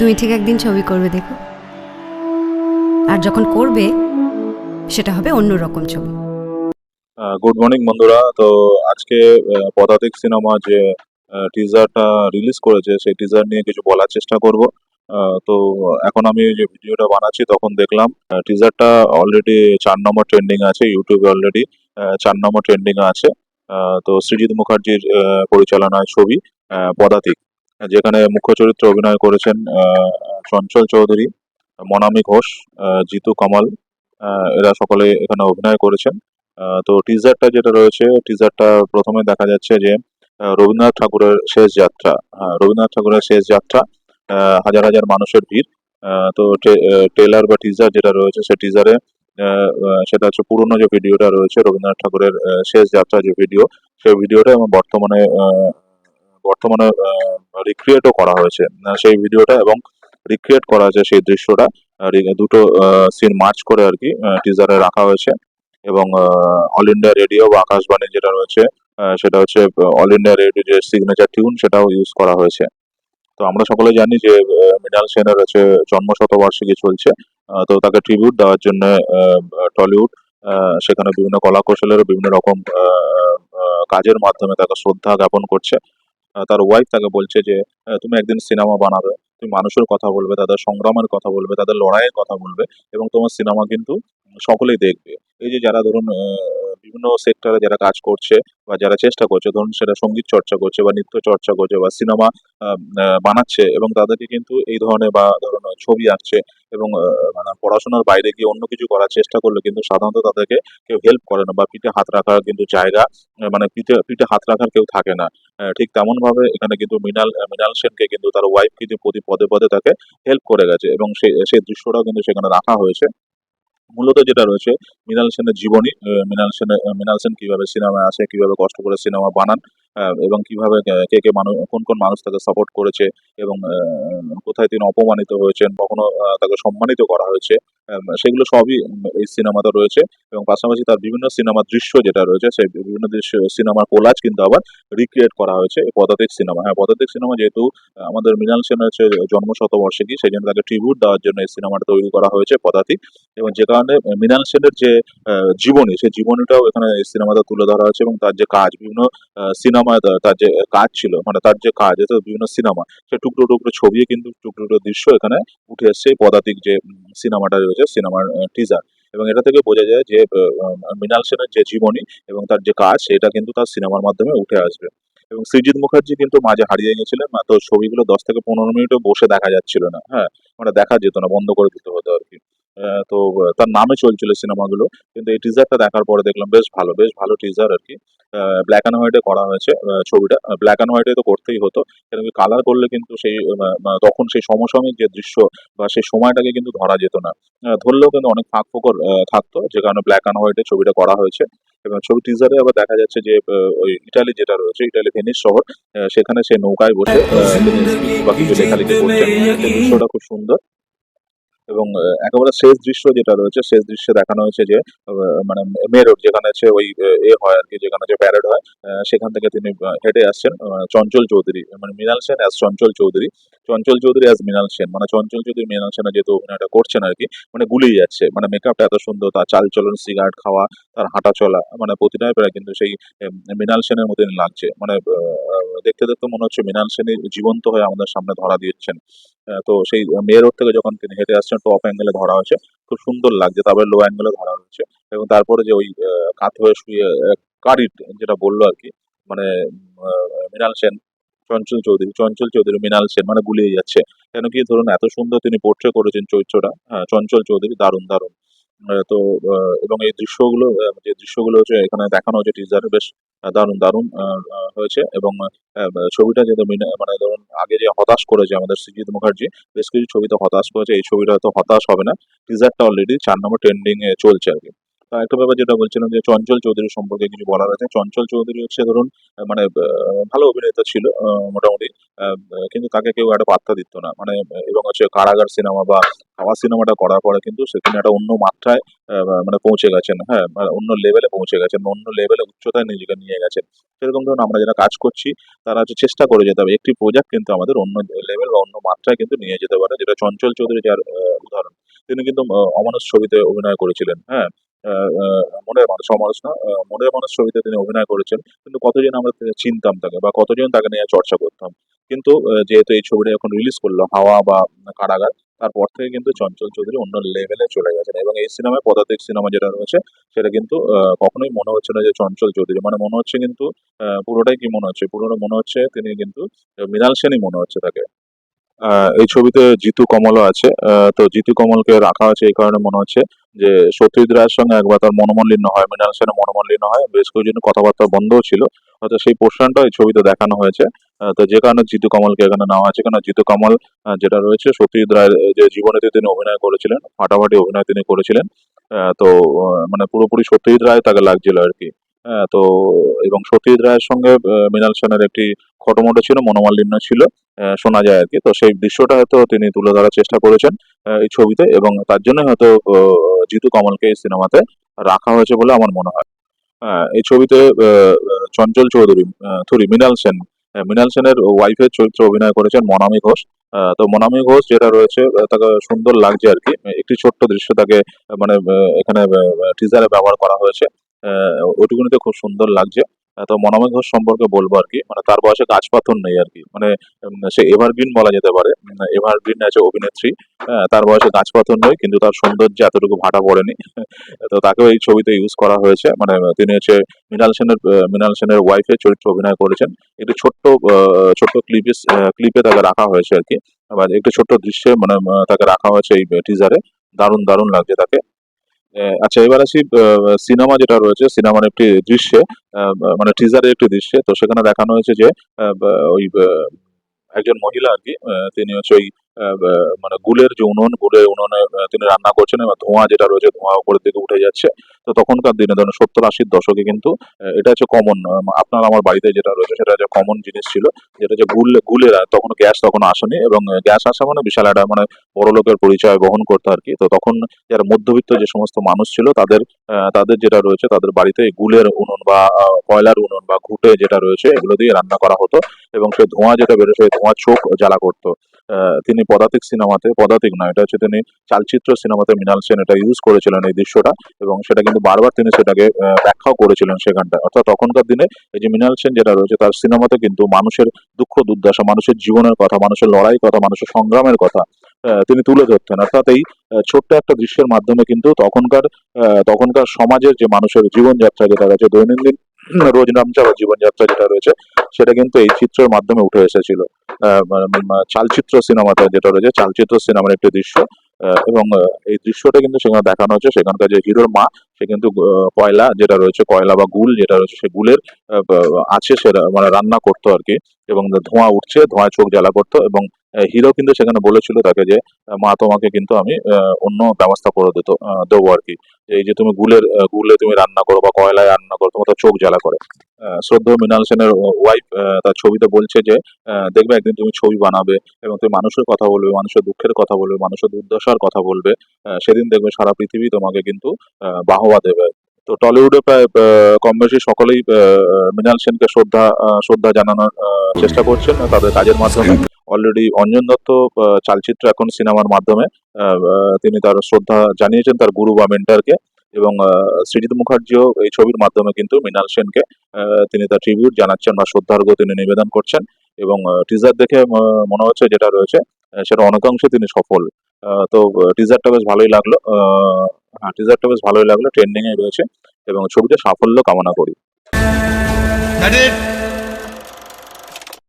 তুমি ঠিক একদিন ছবি করবে, দেখো। আর যখন করবে, সেটা হবে অন্য রকম ছবি। গুড মর্নিং বন্ধুরা। তো আজকে পদাতিক সিনেমা যে টিজারটা রিলিজ করেছে, সেই টিজার নিয়ে কিছু বলার চেষ্টা করব। তো এখন আমি যে ভিডিওটা বানাচ্ছি, তখন দেখলাম টিজারটা অলরেডি চার নম্বর ট্রেন্ডিং আছে ইউটিউবে অলরেডি চার নম্বর ট্রেন্ডিং আছে। তো সৃজিত মুখার্জির পরিচালনায় ছবি পদাতিক। যেখানে মুখ্য চরিত্রে অভিনয় করেছেন চঞ্চল চৌধুরী মনামি ঘোষ জিতু কমল এরা সকলে এখানে অভিনয় করেছেন। তো টিজারটা যেটা রয়েছে টিজারটা প্রথমে দেখা যাচ্ছে যে রবীন্দ্রনাথ ঠাকুরের শেষ যাত্রা হ্যাঁ, রবীন্দ্রনাথ ঠাকুরের শেষ যাত্রা হাজার হাজার মানুষের ভিড়। তো ট্রেলার বা টিজার যেটা রয়েছে সে টিজারে সেটা হচ্ছে পুরনো যে ভিডিওটা রয়েছে রবীন্দ্রনাথ ঠাকুরের শেষ যাত্রা যে ভিডিও সেই ভিডিওটা এবং বর্তমানে বর্তমানে রিক্রিয়েটও করা হয়েছে। সেই ভিডিওটা এবং রিক্রিয়েট করা হয়েছে সেই দৃশ্যটা দুটো সিন মার্চ করে আর কি টিজারে রাখা হয়েছে। এবং অল ইন্ডিয়া রেডিও বা আকাশবাণী যেটা রয়েছে সেটা হচ্ছে অল ইন্ডিয়া রেডিও যে সিগনেচার টিউন সেটাও ইউজ করা হয়েছে। তো আমরা সকলে জানি যে মৃণাল সেনের হচ্ছে জন্ম শতবার্ষিকী চলছে। তো তাকে ট্রিবিউট দেওয়ার জন্য টলিউড সেখানে বিভিন্ন কলা কৌশলের বিভিন্ন রকম কাজের মাধ্যমে তাকে শ্রদ্ধা জ্ঞাপন করছে। তার ওয়াইফ তাকে বলছে যে তুমি একদিন সিনেমা বানাবে, তুমি মানুষের কথা বলবে, তাদের সংগ্রামের কথা বলবে, তাদের লড়াইয়ের কথা বলবে এবং তোমার সিনেমা কিন্তু সকলেই দেখবে। এই যে যারা ধরুন বিভিন্ন সেক্টরে যারা কাজ করছে বা যারা চেষ্টা করছে, ধরুন সেটা সংগীত চর্চা করছে বা নৃত্য চর্চা করছে বা সিনেমা বানাচ্ছে এবং তাদেরকে কিন্তু এই ধরনের বা ধরুন, ছবি আঁকছে এবং মানে পড়াশোনার বাইরে গিয়ে অন্য কিছু করার চেষ্টা করলে কিন্তু সাধারণত তাদেরকে কেউ হেল্প করে না বা পিঠে হাত রাখার কিন্তু জায়গা মানে পিঠে পিঠে হাত রাখার কেউ থাকে না। ঠিক তেমন ভাবে এখানে কিন্তু মৃণাল মিনাল মৃণাল সেনকে কিন্তু তার ওয়াইফ কিন্তু প্রতি পদে পদে তাকে হেল্প করে গেছে এবং সেই দৃশ্যটাও কিন্তু সেখানে রাখা হয়েছে। মূলত যেটা রয়েছে মৃণাল সেনের জীবনী মৃণাল আহ, মৃণাল সেন কীভাবে সিনেমায় আসে কীভাবে কষ্ট করে সিনেমা বানান এবং কীভাবে কে কে মানুষ কোন কোন মানুষ তাকে সাপোর্ট করেছে এবং কোথায় তিনি অপমানিত হয়েছেন, কখনো তাকে সম্মানিত করা হয়েছে সেগুলো সবই এই সিনেমাতে রয়েছে এবং পাশাপাশি তার বিভিন্ন সিনেমার দৃশ্য যেটা রয়েছে, সেই বিভিন্ন দৃশ্য, সিনেমার কোলাজ কিন্তু আবার রিক্রিয়েট করা হয়েছে পদাতিক সিনেমা। হ্যাঁ পদাতিক সিনেমা যেহেতু আমাদের মৃণাল সেন হচ্ছে জন্ম শতবর্ষিকী সেই জন্য তাকে ট্রিবিউট দেওয়ার জন্য এই সিনেমাটা তৈরি করা হয়েছে পদাতিক এবং যে কারণে মৃণাল সেনের যে জীবনী, সেই জীবনীটাও এখানে এই সিনেমাতে তুলে ধরা হয়েছে এবং তার যে কাজ, বিভিন্ন সিনেমায় তার যে কাজ ছিল মানে তার যে কাজ এটা বিভিন্ন সিনেমা। সে টুকরো টুকরো ছবি কিন্তু টুকরো টুকরো দৃশ্য এখানে উঠে এসছে পদাতিক যে সিনেমাটা রয়েছে, সিনেমার টিজার এবং এটা থেকে বোঝা যায় যে মৃণাল সেনের যে জীবনী এবং তার যে কাজ, সেটা কিন্তু তার সিনেমার মাধ্যমে উঠে আসবে। এবং সৃজিত মুখার্জি কিন্তু মাঝে হারিয়ে গেছিলেন তো ছবিগুলো দশ থেকে পনেরো মিনিটও বসে দেখা যাচ্ছিল না হ্যাঁ মানে দেখা যেত না, বন্ধ করে দিতে হতো আর কি। তো তার নামে চলছিল সিনেমাগুলো কিন্তু এই টিজারটা দেখার পরে দেখলাম বেশ ভালো বেশ ভালো টিজার আর কি। ব্ল্যাক অ্যান্ড হোয়াইটে করা হয়েছে ছবিটা। ব্ল্যাক অ্যান্ড হোয়াইটে তো করতেই হতো কেন কি কালার করলে কিন্তু সেই তখন সেই সমসাময়িক যে দৃশ্য বা সেই সময়টাকে কিন্তু ধরা যেত না। ধরলেও কিন্তু অনেক ফাঁক ফোকর থাকতো যে কারণে ব্ল্যাক অ্যান্ড হোয়াইটে ছবিটা করা হয়েছে। এবং ছবি টিজারে আবার দেখা যাচ্ছে যে ওই ইটালি যেটা রয়েছে ইটালি ভেনিস শহর সেখানে সে নৌকায় বসে বা কিছু লেখালেখি করছেন। দৃশ্যটা খুব সুন্দর। এবং একেবারে শেষ দৃশ্য যেটা রয়েছে, শেষ দৃশ্যে দেখানো হয়েছে যে মানে মানে রোড যেখানে হচ্ছে ওই, এ হয় আর কি যেখানে যে প্যারেড হয় সেখান থেকে তিনি হেঁটে আসছেন চঞ্চল চৌধুরী মানে মৃণাল সেন অ্যাজ চঞ্চল চৌধুরী। চঞ্চল চৌধুরী অ্যাজ মৃণাল সেন মানে চঞ্চল চৌধুরী, মৃণাল সেনা যেহেতু অভিনয়টা করছেন আর কি মানে গুলিয়ে যাচ্ছে মানে মেকআপটা এত সুন্দর, তার চাল চলন সিগারেট খাওয়া তার হাঁটা চলা মানে প্রতিটাই প্রায় কিন্তু সেই মৃণাল সেনের মতন লাগছে। মানে দেখতে দেখতে মনে হচ্ছে মৃণাল সেনই জীবন্ত হয়ে আমাদের সামনে ধরা দিচ্ছেন আহ, তো সেই মেয়ে রোড থেকে যখন তিনি হেঁটে আসছেন টপ অ্যাঙ্গেলে ধরা হয়েছে খুব সুন্দর লাগছে তারপরে লো অ্যাঙ্গেলে ধরা হয়েছে। এবং তারপরে যে ওই কাত হয়ে শুয়ে কারিট যেটা বলল আর কি মানে মৃণাল সেন চঞ্চল চৌধুরী চঞ্চল চৌধুরী মৃণাল সেন মানে গুলিয়ে যাচ্ছে। কেন কি ধরুন এত সুন্দর তিনি পোর্ট্রে করেছেন চরিত্রটা। হ্যাঁ চঞ্চল চৌধুরী দারুণ দারুণ। তো এবং এই দৃশ্যগুলো যে দৃশ্যগুলো হচ্ছে এখানে দেখানো হয়েছে টিজারে বেশ দারুণ দারুণ হয়েছে এবং ছবিটা যেহেতু মানে ধরুন আগে যে হতাশ করেছে আমাদের সৃজিত মুখার্জি, বেশ কিছু ছবিতে হতাশ করেছে, এই ছবিটা হয়তো হতাশ হবে না। টিজারটা অলরেডি চার নম্বর ট্রেন্ডিং এ চলছে আর কি। একটা ব্যাপার যেটা বলছিলাম যে চঞ্চল চৌধুরী সম্পর্কে কিছু বলার আছে। চঞ্চল চৌধুরী হচ্ছে ধরুন মানে ভালো অভিনেতা ছিল মোটামুটি কিন্তু তাকে কেউ একটা পাত্তা দিত না। মানে এবং হচ্ছে কারাগার সিনেমা বা হাওয়া সিনেমাটা করার পরে কিন্তু সেখানে একটা অন্য মাত্রায় মানে পৌঁছে গেছেন হ্যাঁ মানে অন্য লেভেলে পৌঁছে গেছেন অন্য লেভেলে উচ্চতায় নিজেকে নিয়ে গেছেন। সেরকম ধরুন আমরা যারা কাজ করছি, তারা হচ্ছে চেষ্টা করে যেতে হবে। একটি প্রজেক্ট কিন্তু আমাদের অন্য লেভেল বা অন্য মাত্রায় কিন্তু নিয়ে যেতে পারে যেটা চঞ্চল চৌধুরী যার উদাহরণ। তিনি কিন্তু অমানুষ ছবিতে অভিনয় করেছিলেন। হ্যাঁ মনের মানুষ, অমানুষ না মনের মানুষ ছবিতে তিনি অভিনয় করেছেন। কিন্তু কতজন আমরা চিনতাম তাকে বা কতজন তাকে নিয়ে চর্চা করতাম। কিন্তু যেহেতু এই ছবিটা এখন রিলিজ করল, হাওয়া বা কারাগার, তারপর থেকে কিন্তু চঞ্চল চৌধুরী অন্য লেভেলে চলে গেছেন। এবং এই সিনেমায় পদাতিক সিনেমা যেটা রয়েছে, সেটা কিন্তু কখনোই মনে হচ্ছে না যে চঞ্চল চৌধুরী। মানে মনে হচ্ছে কিন্তু পুরোটাই কি মনে হচ্ছে? পুরোটা মনে হচ্ছে তিনি কিন্তু মৃণাল সেনই মনে হচ্ছে তাকে। এই ছবিতে জিতু কমলও আছে। তো জিতু কমলকে রাখা হয়েছে এই কারণে মনে হচ্ছে যে সত্যজিৎ রায়ের সঙ্গে একবার তার মনোমালিন্য হয়, মৃণাল সেনের মনোমালিন্য হয়। বেশ কিছুদিন কথাবার্তা বন্ধও ছিল। হয়তো সেই পোর্শনটা এই ছবিতে দেখানো হয়েছে। তো যে কারণে জিতু কমলকে এখানে নেওয়া আছে কেন জিতু কমল যেটা রয়েছে, সত্যজিৎ রায়ের যে জীবনেতে তিনি অভিনয় করেছিলেন, ফাটাফাটি অভিনয় তিনি করেছিলেন। তো মানে পুরোপুরি সত্যজিৎ রায় তাকে লাগছিল আর কি। তো এবং সত্যজিৎ রায়ের সঙ্গে মৃণাল সেনের একটি খটোমটো ছিল মনোমালিন্য ছিল শোনা যায় আর কি। তো সেই দৃশ্যটা হয়তো তিনি তুলে ধরার চেষ্টা করেছেন এই ছবিতে এবং তার জন্য হয়তো জিতু কমলকে এই সিনেমাতে রাখা হয়েছে বলে আমার মনে হয়। আহ, এই ছবিতে চঞ্চল চৌধুরী সরি মৃণাল সেন মৃণাল সেনের ওয়াইফের চরিত্রে অভিনয় করেছেন মনামি ঘোষ। তো মনামি ঘোষ যেটা রয়েছে তাকে সুন্দর লাগছে আর কি। একটি ছোট্ট দৃশ্য তাকে মানে এখানে টিজারে ব্যবহার করা হয়েছে। আহ, ওইটুকুনিতে খুব সুন্দর লাগছে। তো মনোময় ঘোষ সম্পর্কে বলব আর কি। মানে তার বয়সে গাছ পাথর নেই আর কি। মানে সে এভারগ্রিন বলা যেতে পারে। এভারগ্রিন আছে অভিনেত্রী। হ্যাঁ, তার বয়সে গাছ পাথর নেই কিন্তু তার সৌন্দর্যে এতটুকু ভাটা পড়েনি। তো তাকেও এই ছবিতে ইউজ করা হয়েছে। মানে তিনি হচ্ছে মৃণাল সেনের মৃণাল সেনের ওয়াইফের চরিত্রে অভিনয় করেছেন। একটি ছোট্ট ছোট্ট ক্লিপে ক্লিপে তাকে রাখা হয়েছে আর কি। একটি ছোট্ট দৃশ্যে মানে তাকে রাখা হয়েছে এই টিজারে দারুণ দারুণ লাগছে তাকে। আচ্ছা এবার আসি সিনেমা যেটা রয়েছে, সিনেমার একটি দৃশ্যে মানে টিজারের একটি দৃশ্যে। তো সেখানে দেখানো হয়েছে যে ওই একজন মহিলা আর কি তিনি হচ্ছে ওই মানে গুলের যে উনুন গুলের উনুনে তিনি রান্না করছেন এবং ধোঁয়া যেটা রয়েছে, ধোঁয়া উপরের দিকে উঠে যাচ্ছে। তো তখনকার দিনে ধরুন সত্তর আশির দশকে কিন্তু এটা হচ্ছে কমন আপনার আমার বাড়িতে যেটা রয়েছে, সেটা হচ্ছে কমন জিনিস ছিল, যেটা হচ্ছে গুল গুলের তখন গ্যাস তখন আসেনি এবং গ্যাস আসা মানে বিশাল একটা মানে বড় লোকের পরিচয় বহন করতে আর কি। তো তখন যারা মধ্যবিত্ত যে সমস্ত মানুষ ছিল, তাদের তাদের যেটা রয়েছে, তাদের বাড়িতে গুলের উনুন বা কয়লার উনুন বা ঘুটে যেটা রয়েছে, এগুলো দিয়ে রান্না করা হতো এবং সেই ধোঁয়া যেটা বেরোয় সেই ধোঁয়া চোখ জ্বালা করতো। তিনি পদাতিক সিনেমাতে, পদাতিক নয় এটা হচ্ছে তিনি চালচিত্র সিনেমাতে মৃণাল সেন এটা ইউজ করেছিলেন এই দৃশ্যটা এবং সেটা কিন্তু বারবার তিনি সেটাকে ব্যাখ্যাও করেছিলেন সেখানটা অর্থাৎ তখনকার দিনে এই যে মৃণাল সেন যেটা রয়েছে তার সিনেমাতে কিন্তু মানুষের দুঃখ, দুর্দশা, মানুষের জীবনের কথা, মানুষের লড়াই কথা, মানুষের সংগ্রামের কথা তিনি তুলে ধরতেন। অর্থাৎ এই ছোট্ট একটা দৃশ্যের মাধ্যমে কিন্তু তখনকার তখনকার সমাজের যে মানুষের জীবনযাত্রা, যেটা রয়েছে দৈনন্দিন রোজ নামচা বা জীবনযাত্রা যেটা রয়েছে, সেটা কিন্তু এই চিত্রের মাধ্যমে উঠে এসেছিল। চালচিত্র সিনেমাটা যেটা রয়েছে, চালচিত্র সিনেমার একটি দৃশ্য। এবং এই দৃশ্যটা কিন্তু সেখানে দেখানো হচ্ছে সেখানকার যে হিরোর মা, সে কিন্তু কয়লা যেটা রয়েছে, কয়লা বা গুল যেটা রয়েছে, সে গুলের আছে সেটা মানে রান্না করতো আর কি। এবং ধোঁয়া উঠছে ধোঁয়া চোখ জ্বালা করতো এবং হিরো কিন্তু সেখানে বলেছিল তাকে যে মা তোমাকে কিন্তু আমি অন্য ব্যবস্থা করে দিত দেবো আর কি। এই যে তুমি গুলের গুলে তুমি রান্না করো বা কয়লায় রান্না করো, তোমার চোখ জ্বালা করে। শ্রদ্ধেয় মৃণাল সেনের ওয়াইফ তার ছবিতে বলছে যে দেখবে একদিন তুমি ছবি বানাবে এবং তুমি মানুষের কথা বলবে, মানুষের দুঃখের কথা বলবে, মানুষের দুর্দশার কথা বলবে। সেদিন দেখবে সারা পৃথিবী তোমাকে কিন্তু বাহবা দেবে। তো টলিউডে প্রায় কম বেশি সকলেই মৃণাল সেনকে শ্রদ্ধা শ্রদ্ধা জানানোর চেষ্টা করছেন তাদের কাজের মাধ্যমে। অলরেডি অঞ্জন দত্ত চালচিত্র এখন সিনেমার মাধ্যমে তিনি তার শ্রদ্ধা জানিয়েছেন, তার গুরু বা মেন্টারকে এবং সৃজিত মুখার্জিও এই ছবির মাধ্যমে কিন্তু মৃণাল সেনকে তিনি তার ট্রিবিউট জানাচ্ছেন বা শ্রদ্ধার্ঘ তিনি নিবেদন করছেন এবং টিজার দেখে মনে হচ্ছে যেটা রয়েছে সেটা অনেকাংশে তিনি সফল তো টিজারটা বেশ ভালোই লাগল হ্যাঁ টিজারটা বেশ ভালোই লাগল ট্রেন্ডিংয়ে রয়েছে এবং ছবিটা সাফল্য কামনা করি!